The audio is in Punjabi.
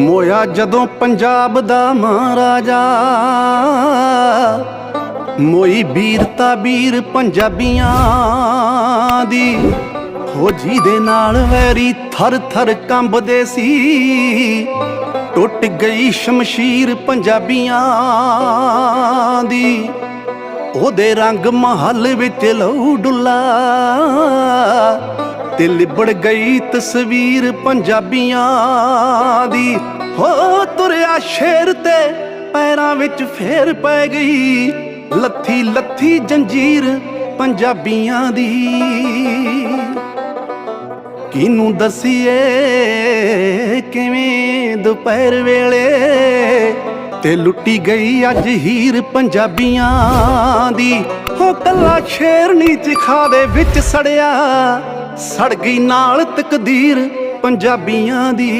ਮੋਇਆ ਜਦੋਂ ਪੰਜਾਬ ਦਾ ਮਹਾਰਾਜਾ। ਮੋਈ ਵੀਰਤਾ ਵੀਰ ਪੰਜਾਬੀਆਂ ਦੀ। ਫੌਜੀ ਦੇ ਨਾਲ ਵੈਰੀ ਥਰ ਥਰ ਕੰਬਦੇ ਸੀ। ਟੁੱਟ ਗਈ ਸ਼ਮਸ਼ੀਰ ਪੰਜਾਬੀਆਂ ਦੀ। ਉਹਦੇ ਰੰਗ ਮਹੱਲ ਵਿੱਚ ਲਹੂ ਡੁੱਲਾ ਤੇ ਲਿਬੜ ਗਈ ਤਸਵੀਰ ਪੰਜਾਬੀਆਂ ਦੀ। ਹੋ ਤੁਰਿਆ ਸ਼ੇਰ ਤੇ ਪੈਰਾਂ ਵਿੱਚ ਫੇਰ ਪੈ ਗਈ। ਲੱਥੀ ਲੱਥੀ ਜੰਜੀਰ ਪੰਜਾਬੀਆਂ ਦੀ। ਕਿਨੂੰ ਦਸੀਏ ਕਿਵੇਂ ਦੁਪਹਿਰ ਵੇਲੇ ਤੇ ਲੁੱਟੀ ਗਈ ਅੱਜ ਹੀਰ ਪੰਜਾਬੀਆਂ ਦੀ। ਹੋ ਕੱਲਾ ਸ਼ੇਰਨੀ ਚ ਖਾਦੇ ਵਿੱਚ ਸੜਿਆ, ਸੜ ਗਈ ਨਾਲ ਤਕਦੀਰ ਪੰਜਾਬੀਆਂ ਦੀ।